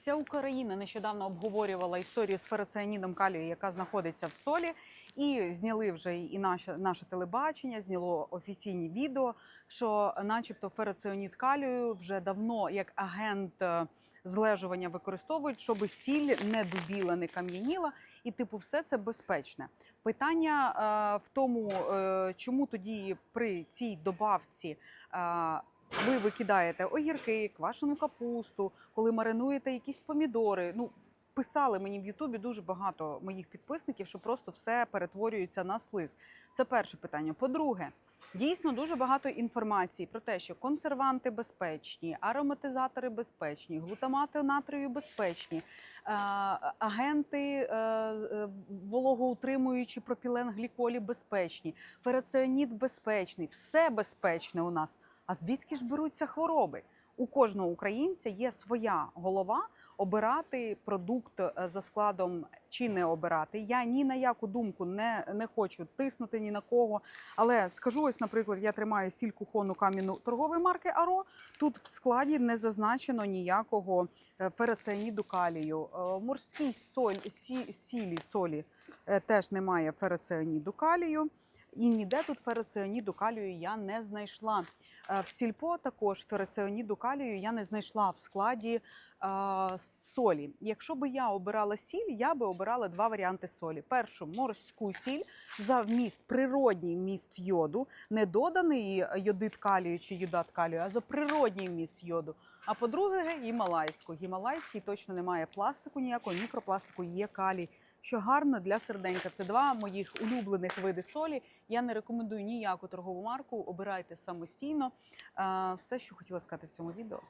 Вся Україна нещодавно обговорювала історію з ферроціанідом калію, яка знаходиться в солі, і зняли вже і наше, наше телебачення, зняло офіційні відео, що, начебто, ферроціанід калію вже давно як агент е, злежування використовують, щоб сіль не дубіла, не кам'яніла, і типу, все це безпечне. Питання е, в тому, е, чому тоді при цій добавці. е, ви викидаєте огірки, квашену капусту, коли маринуєте якісь помідори. Ну, писали мені в Ютубі дуже багато моїх підписників, що просто все перетворюється на слиз. Це перше питання. По-друге, дійсно дуже багато інформації про те, що консерванти безпечні, ароматизатори безпечні, глутамати натрію безпечні, е, агенти е, е, вологоутримуючі пропіленгліколі безпечні, ферроціанід безпечний, все безпечне у нас. А звідки ж беруться хвороби? У кожного українця є своя голова обирати продукт е, за складом чи не обирати. Я ні на яку думку не, не хочу тиснути ні на кого. Але скажу ось, наприклад, я тримаю сіль кухонну кам'яну торгової марки Аро. Тут в складі не зазначено ніякого е, калію. Е, Морській соль, сі, сілі солі теж немає ферроціаніду калію. І ніде тут ферроціаніду калію я не знайшла. Е, В сільпо також ферроціаніду калію я не знайшла в складі солі. Якщо би я обирала сіль, я би обирала два варіанти солі. Першу морську сіль за вміст, природній вміст йоду, не доданий йодит калію чи йодат калію, а за природній вміст йоду. А по-друге, гімалайську. Гімалайський точно немає пластику ніякого, мікропластику є калій, що гарно для серденька. Це два моїх улюблених види солі. Я не рекомендую ніяку торгову марку. Обирайте самостійно. Е, Все, що хотіла сказати в цьому відео.